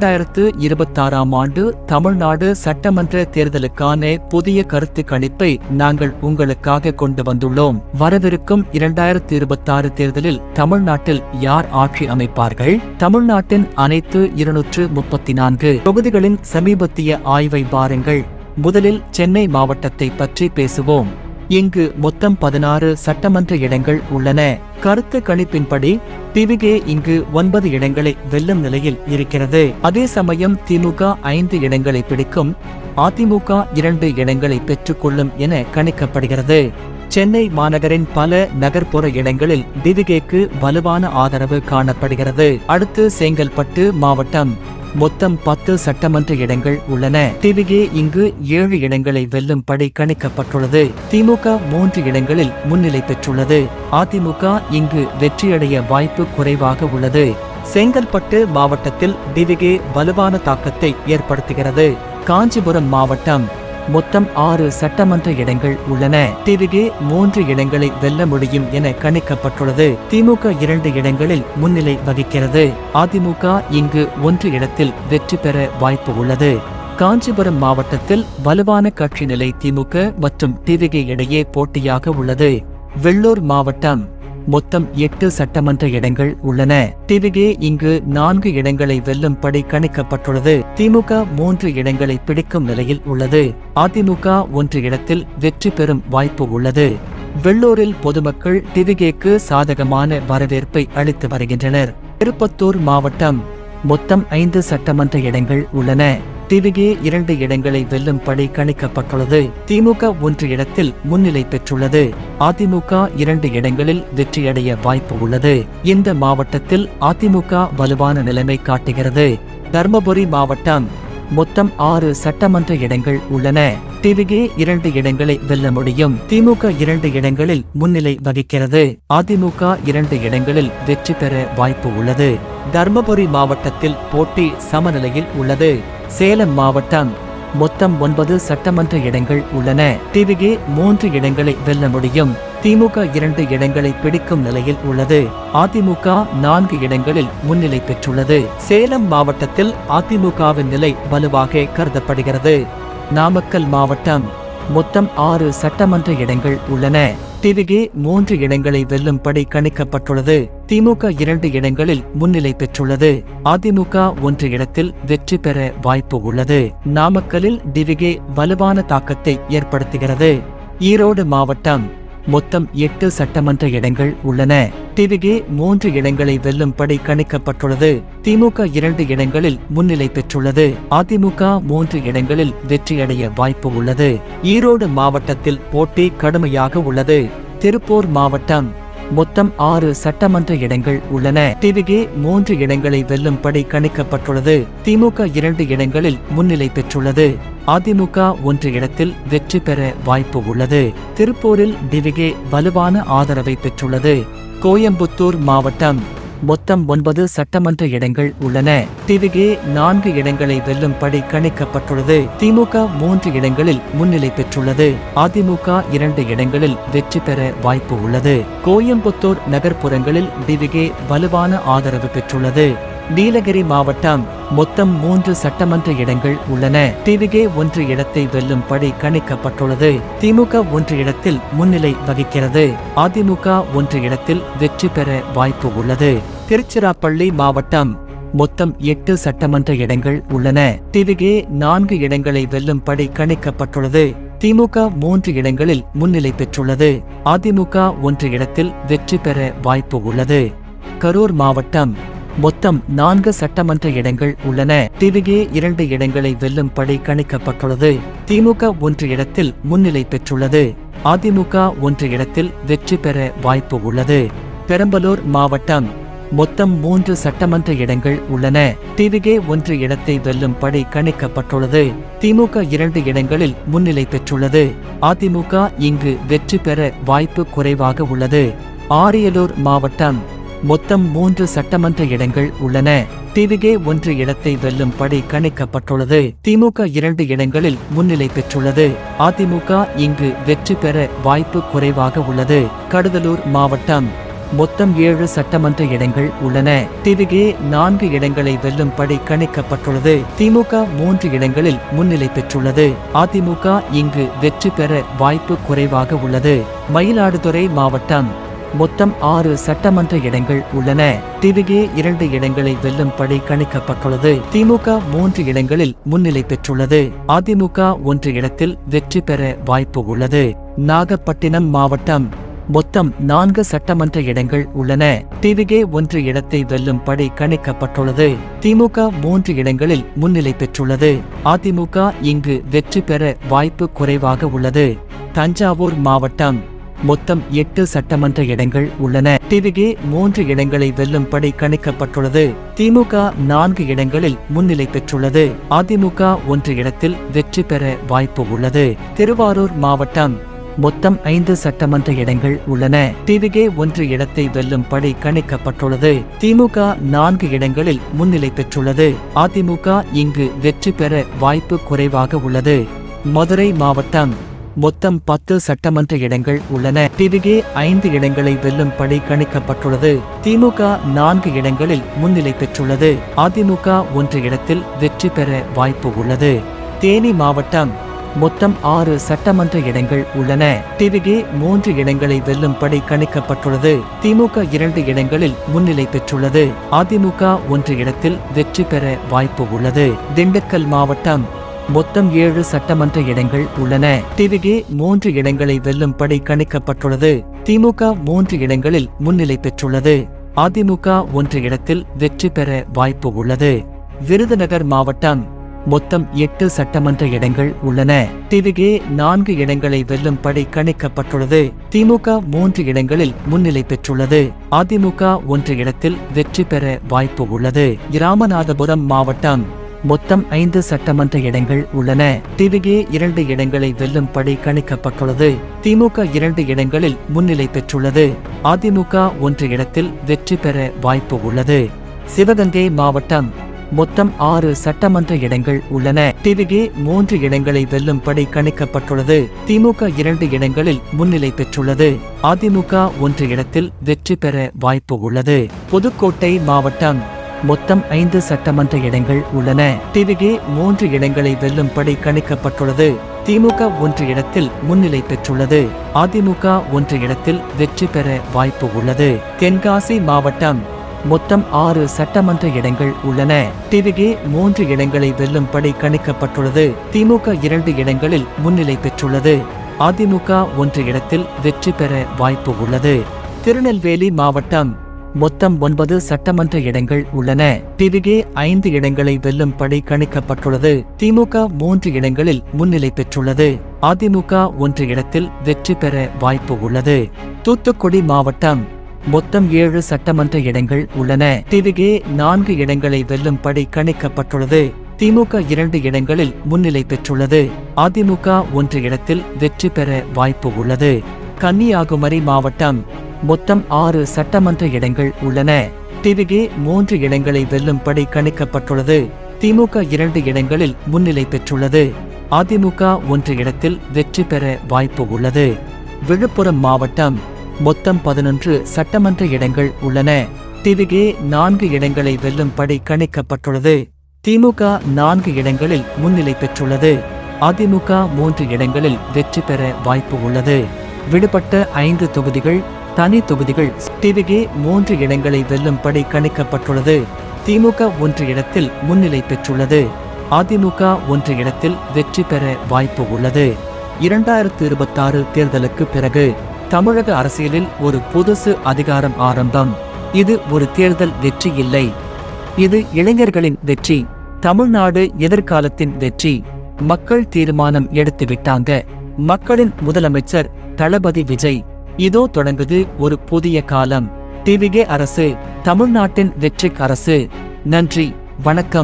இரண்டாயிரத்து இருபத்தாறாம் ஆண்டு தமிழ்நாடு சட்டமன்ற தேர்தலுக்கான புதிய கருத்து கணிப்பை நாங்கள் உங்களுக்காக கொண்டு வந்துள்ளோம். வரவிருக்கும் இரண்டாயிரத்து இருபத்தாறு தேர்தலில் தமிழ்நாட்டில் யார் ஆட்சி அமைப்பார்கள்? தமிழ்நாட்டின் அனைத்து இருநூற்று முப்பத்தி நான்கு தொகுதிகளின் சமீபத்திய ஆய்வை பாருங்கள். முதலில் சென்னை மாவட்டத்தை பற்றி பேசுவோம். இங்கு மொத்தம் பதினாறு சட்டமன்ற இடங்கள் உள்ளன. கருத்து கணிப்பின்படி திவிகே இங்கு ஒன்பது இடங்களை வெல்லும் நிலையில் இருக்கிறது. அதே சமயம் திமுக ஐந்து இடங்களை பிடிக்கும் அதிமுக இரண்டு இடங்களை பெற்றுக்கொள்ளும் என கணிக்கப்படுகிறது. சென்னை மாநகரின் பல நகர்ப்புற இடங்களில் டிவிகேக்கு வலுவான ஆதரவு காணப்படுகிறது. அடுத்து செங்கல்பட்டு மாவட்டம் மொத்தம் பத்து சட்டமன்ற இடங்கள் உள்ளன. திவிகே இங்கு ஏழு இடங்களை வெல்லும்படி கணிக்கப்பட்டுள்ளது. திமுக மூன்று இடங்களில் முன்னிலை பெற்றுள்ளது. அதிமுக இங்கு வெற்றியடைய வாய்ப்பு குறைவாக உள்ளது. செங்கல்பட்டு மாவட்டத்தில் டிவிகே வலுவான தாக்கத்தை ஏற்படுத்துகிறது. காஞ்சிபுரம் மாவட்டம் மொத்தம் ஆறு சட்டமன்ற இடங்கள் உள்ளன. திருகே மூன்று இடங்களை வெல்ல முடியும் என கணிக்கப்பட்டுள்ளது. திமுக இரண்டு இடங்களில் முன்னிலை வகிக்கிறது. அதிமுக இங்கு ஒன்று இடத்தில் வெற்றி பெற வாய்ப்பு உள்ளது. காஞ்சிபுரம் மாவட்டத்தில் வலுவான கட்சி நிலை திமுக மற்றும் டிவிகே இடையே போட்டியாக உள்ளது. வெள்ளூர் மாவட்டம் மொத்தம் எட்டு சட்டமன்ற இடங்கள் உள்ளன. டிவிகே இங்கு நான்கு இடங்களை வெல்லும்படி கணிக்கப்பட்டுள்ளது. திமுக மூன்று இடங்களை பிடிக்கும் நிலையில் உள்ளது. அதிமுக ஒன்று இடத்தில் வெற்றி பெறும் வாய்ப்பு உள்ளது. வெள்ளூரில் பொதுமக்கள் டிவிகேக்கு சாதகமான வரவேற்பை அளித்து வருகின்றனர். திருப்பத்தூர் மாவட்டம் மொத்தம் ஐந்து சட்டமன்ற இடங்கள் உள்ளன. டிவிகே இரண்டு இடங்களை வெல்லும்படி கணிக்கப்பட்டுள்ளது. திமுக ஒன்று இடத்தில் முன்னிலை பெற்றுள்ளது. அதிமுக இரண்டு இடங்களில் வெற்றியடைய வாய்ப்பு உள்ளது. இந்த மாவட்டத்தில் அதிமுக வலுவான நிலைமை காட்டுகிறது. தர்மபுரி மாவட்டம் மொத்தம் ஆறு சட்டமன்ற இடங்கள் உள்ளன. டிவிகே இரண்டு இடங்களை வெல்ல முடியும். திமுக இரண்டு இடங்களில் முன்னிலை வகிக்கிறது. அதிமுக இரண்டு இடங்களில் வெற்றி பெற வாய்ப்பு உள்ளது. தர்மபுரி மாவட்டத்தில் போட்டி சமநிலையில் உள்ளது. சேலம் மாவட்டம் மொத்தம் ஒன்பது சட்டமன்ற இடங்கள் உள்ளன. டிவிகே மூன்று இடங்களை வெல்ல முடியும். திமுக இரண்டு இடங்களை பிடிக்கும் நிலையில் உள்ளது. அதிமுக நான்கு இடங்களில் முன்னிலை பெற்றுள்ளது. சேலம் மாவட்டத்தில் அதிமுகவின் நிலை வலுவாக கருதப்படுகிறது. நாமக்கல் மாவட்டம் மொத்தம் ஆறு சட்டமன்ற இடங்கள் உள்ளன. டிவிகே மூன்று இடங்களை வெல்லும்படி கணிக்கப்பட்டுள்ளது. திமுக இரண்டு இடங்களில் முன்னிலை பெற்றுள்ளது. அதிமுக ஒன்று இடத்தில் வெற்றி பெற வாய்ப்பு உள்ளது. நாமக்கலில் டிவிகே வலுவான தாக்கத்தை ஏற்படுத்துகிறது. ஈரோடு மாவட்டம் மொத்தம் எட்டு சட்டமன்ற இடங்கள் உள்ளன. டிவிகே மூன்று இடங்களை வெல்லும்படி கணிக்கப்பட்டுள்ளது. திமுக இரண்டு இடங்களில் முன்னிலை பெற்றுள்ளது. அதிமுக மூன்று இடங்களில் வெற்றியடைய வாய்ப்பு உள்ளது. ஈரோடு மாவட்டத்தில் போட்டி கடுமையாக உள்ளது. திருப்பூர் மாவட்டம் மொத்தம் ஆறு சட்டமன்ற இடங்கள் உள்ளன. டிவிகே மூன்று இடங்களை வெல்லும்படி கணிக்கப்பட்டுள்ளது. திமுக இரண்டு இடங்களில் முன்னிலை பெற்றுள்ளது. அதிமுக ஒன்று இடத்தில் வெற்றி பெற வாய்ப்பு உள்ளது. திருப்பூரில் டிவிகே வலுவான ஆதரவை பெற்றுள்ளது. கோயம்புத்தூர் மாவட்டம் மொத்தம் ஒன்பது சட்டமன்ற இடங்கள் உள்ளன. திவிகே நான்கு இடங்களை வெல்லும்படி கணிக்கப்பட்டுள்ளது. திமுக மூன்று இடங்களில் முன்னிலை பெற்றுள்ளது. அதிமுக இரண்டு இடங்களில் வெற்றி பெற வாய்ப்பு உள்ளது. கோயம்புத்தூர் நகர்ப்புறங்களில் டிவிகே வலுவான ஆதரவு பெற்றுள்ளது. நீலகிரி மாவட்டம் மொத்தம் மூன்று சட்டமன்ற இடங்கள் உள்ளன. திவிகே ஒன்று இடத்தை வெல்லும்படி கணிக்கப்பட்டுள்ளது. திமுக ஒன்று இடத்தில் முன்னிலை வகிக்கிறது. அதிமுக ஒன்று இடத்தில் வெற்றி பெற வாய்ப்பு உள்ளது. திருச்சிராப்பள்ளி மாவட்டம் மொத்தம் எட்டு சட்டமன்ற இடங்கள் உள்ளன. திவிகே நான்கு இடங்களை வெல்லும்படி கணிக்கப்பட்டுள்ளது. திமுக மூன்று இடங்களில் முன்னிலை பெற்றுள்ளது. அதிமுக ஒன்று இடத்தில் வெற்றி பெற வாய்ப்பு உள்ளது. கரூர் மாவட்டம் மொத்தம் நான்கு சட்டமன்ற இடங்கள் உள்ளன. டிவிகே இரண்டு இடங்களை வெல்லும் படை கணிக்கப்பட்டுள்ளது. திமுக ஒன்று இடத்தில் முன்னிலை பெற்றுள்ளது. அதிமுக ஒன்று இடத்தில் வெற்றி பெற வாய்ப்பு உள்ளது. பெரம்பலூர் மாவட்டம் மொத்தம் மூன்று சட்டமன்ற இடங்கள் உள்ளன. டிவிகே ஒன்று இடத்தை வெல்லும் படை கணிக்கப்பட்டுள்ளது. திமுக இரண்டு இடங்களில் முன்னிலை பெற்றுள்ளது. அதிமுக இங்கு வெற்றி பெற வாய்ப்பு குறைவாக உள்ளது. ஆரியலூர் மாவட்டம் மொத்தம் மூன்று சட்டமன்ற இடங்கள் உள்ளன. டிவிகே ஒன்று இடத்தை வெல்லும் படை கணிக்கப்பட்டுள்ளது. திமுக இரண்டு இடங்களில் முன்னிலை பெற்றுள்ளது. அதிமுக இங்கு வெற்றி பெற வாய்ப்பு குறைவாக உள்ளது. கடலூர் மாவட்டம் மொத்தம் ஏழு சட்டமன்ற இடங்கள் உள்ளன. டிவிகே நான்கு இடங்களை வெல்லும் படி கணிக்கப்பட்டுள்ளது. திமுக மூன்று இடங்களில் முன்னிலை பெற்றுள்ளது. அதிமுக இங்கு வெற்றி பெற வாய்ப்பு குறைவாக உள்ளது. மயிலாடுதுறை மாவட்டம் மொத்தம் ஆறு சட்டமன்ற இடங்கள் உள்ளன. டிவிகே இரண்டு இடங்களை வெல்லும்படி கணிக்கப்பட்டுள்ளது. திமுக மூன்று இடங்களில் முன்னிலை பெற்றுள்ளது. அதிமுக ஒன்று இடத்தில் வெற்றி பெற வாய்ப்பு உள்ளது. நாகப்பட்டினம் மாவட்டம் மொத்தம் நான்கு சட்டமன்ற இடங்கள் உள்ளன. திவிகே ஒன்று இடத்தை வெல்லும் படி கணிக்கப்பட்டுள்ளது. திமுக மூன்று இடங்களில் முன்னிலை பெற்றுள்ளது. அதிமுக இங்கு வெற்றி பெற வாய்ப்பு குறைவாக உள்ளது. தஞ்சாவூர் மாவட்டம் மொத்தம் எட்டு சட்டமன்ற இடங்கள் உள்ளன. டிவிகே மூன்று இடங்களை வெல்லும்படி கணிக்கப்பட்டுள்ளது. திமுக நான்கு இடங்களில் முன்னிலை பெற்றுள்ளது. அதிமுக ஒன்று இடத்தில் வெற்றி பெற வாய்ப்பு உள்ளது. திருவாரூர் மாவட்டம் மொத்தம் ஐந்து சட்டமன்ற இடங்கள் உள்ளன. டிவிகே ஒன்று இடத்தை வெல்லும் படை கணிக்கப்பட்டுள்ளது. திமுக நான்கு இடங்களில் முன்னிலை பெற்றுள்ளது. அதிமுக இங்கு வெற்றி பெற வாய்ப்பு குறைவாக உள்ளது. மதுரை மாவட்டம் மொத்தம் பத்து சட்டமன்ற இடங்கள் உள்ளன. திருகே ஐந்து இடங்களை வெல்லும்படி கணிக்கப்பட்டுள்ளது. திமுக நான்கு இடங்களில் முன்னிலை பெற்றுள்ளது. அதிமுக ஒன்று இடத்தில் வெற்றி பெற வாய்ப்பு உள்ளது. தேனி மாவட்டம் மொத்தம் ஆறு சட்டமன்ற இடங்கள் உள்ளன. டிவிகே மூன்று இடங்களை வெல்லும்படி கணிக்கப்பட்டுள்ளது. திமுக இரண்டு இடங்களில் முன்னிலை பெற்றுள்ளது. அதிமுக ஒன்று இடத்தில் வெற்றி பெற வாய்ப்பு உள்ளது. திண்டுக்கல் மாவட்டம் மொத்தம் ஏழு சட்டமன்ற இடங்கள் உள்ளன. டிவிகே மூன்று இடங்களை வெல்லும்படி கணிக்கப்பட்டுள்ளது. திமுக மூன்று இடங்களில் முன்னிலை பெற்றுள்ளது. அதிமுக ஒன்று இடத்தில் வெற்றி பெற வாய்ப்பு உள்ளது. விருதுநகர் மாவட்டம் மொத்தம் எட்டு சட்டமன்ற இடங்கள் உள்ளன. டிவிகே நான்கு இடங்களை வெல்லும்படி கணிக்கப்பட்டுள்ளது. திமுக மூன்று இடங்களில் முன்னிலை பெற்றுள்ளது. அதிமுக ஒன்று இடத்தில் வெற்றி பெற வாய்ப்பு உள்ளது. இராமநாதபுரம் மாவட்டம் மொத்தம் ஐந்து சட்டமன்ற இடங்கள் உள்ளன. டிவிகே இரண்டு இடங்களை வெல்லும் படி கணிக்கப்பட்டுள்ளது. திமுக இரண்டு இடங்களில் முன்னிலை பெற்றுள்ளது. அதிமுக ஒன்று இடத்தில் வெற்றி பெற வாய்ப்பு உள்ளது. சிவகங்கை மாவட்டம் மொத்தம் ஆறு சட்டமன்ற இடங்கள் உள்ளன. டிவிகே மூன்று இடங்களை வெல்லும்படி கணிக்கப்பட்டுள்ளது. திமுக இரண்டு இடங்களில் முன்னிலை பெற்றுள்ளது. அதிமுக ஒன்று இடத்தில் வெற்றி பெற வாய்ப்பு உள்ளது. புதுக்கோட்டை மாவட்டம் மொத்தம் ஐந்து சட்டமன்ற இடங்கள் உள்ளன. டிவிகே மூன்று இடங்களை வெல்லும்படி கணிக்கப்பட்டுள்ளது. திமுக ஒன்று இடத்தில் முன்னிலை பெற்றுள்ளது. அதிமுக ஒன்று இடத்தில் வெற்றி பெற வாய்ப்பு உள்ளது. தென்காசி மாவட்டம் மொத்தம் ஆறு சட்டமன்ற இடங்கள் உள்ளன. டிவிகே மூன்று இடங்களை வெல்லும்படி கணிக்கப்பட்டுள்ளது. திமுக இரண்டு இடங்களில் முன்னிலை பெற்றுள்ளது. அதிமுக ஒன்று இடத்தில் வெற்றி பெற வாய்ப்பு உள்ளது. திருநெல்வேலி மாவட்டம் மொத்தம் ஒன்பது சட்டமன்ற இடங்கள் உள்ளன. டிவிகே ஐந்து இடங்களை வெல்லும் படை கணிக்கப்பட்டுள்ளது. திமுக மூன்று இடங்களில் முன்னிலை பெற்றுள்ளது. அதிமுக ஒன்று இடத்தில் வெற்றி பெற வாய்ப்பு உள்ளது. தூத்துக்குடி மாவட்டம் மொத்தம் ஏழு சட்டமன்ற இடங்கள் உள்ளன. திவிகே நான்கு இடங்களை வெல்லும் படி கணிக்கப்பட்டுள்ளது. திமுக இரண்டு இடங்களில் முன்னிலை பெற்றுள்ளது. அதிமுக ஒன்று இடத்தில் வெற்றி பெற வாய்ப்பு உள்ளது. கன்னியாகுமரி மாவட்டம் மொத்தம் ஆறு சட்டமன்ற இடங்கள் உள்ளன. டிவிகே மூன்று இடங்களை வெல்லும்படி கணிக்கப்பட்டுள்ளது. திமுக இரண்டு இடங்களில் முன்னிலை பெற்றுள்ளது. அதிமுக ஒன்று இடத்தில் வெற்றி பெற வாய்ப்பு உள்ளது. விழுப்புரம் மாவட்டம் மொத்தம் பதினொன்று சட்டமன்ற இடங்கள் உள்ளன. டிவிகே நான்கு இடங்களை வெல்லும்படி கணிக்கப்பட்டுள்ளது. திமுக நான்கு இடங்களில் முன்னிலை பெற்றுள்ளது. அதிமுக மூன்று இடங்களில் வெற்றி பெற வாய்ப்பு உள்ளது. விடுபட்ட ஐந்து தொகுதிகள் தனி தொகுதிகள் டிவிகே மூன்று இடங்களை வெல்லும்படி கணிக்கப்பட்டுள்ளது. திமுக ஒன்று இடத்தில் முன்னிலை பெற்றுள்ளது. அதிமுக ஒன்று இடத்தில் வெற்றி பெற வாய்ப்பு உள்ளது. இரண்டாயிரத்து இருபத்தாறு தேர்தலுக்கு பிறகு தமிழக அரசியலில் ஒரு புதுசு அதிகாரம் ஆரம்பம். இது ஒரு தேர்தல் வெற்றி இல்லை. இது இளைஞர்களின் வெற்றி. தமிழ்நாடு எதிர்காலத்தின் வெற்றி. மக்கள் தீர்மானம் எடுத்துவிட்டாங்க. மக்களின் முதலமைச்சர் தளபதி விஜய். இதோ தொடங்குது ஒரு புதிய காலம். டிவிகே அரசு தமிழ்நாட்டின் வெற்றிக் அரசு. நன்றி வணக்கம்.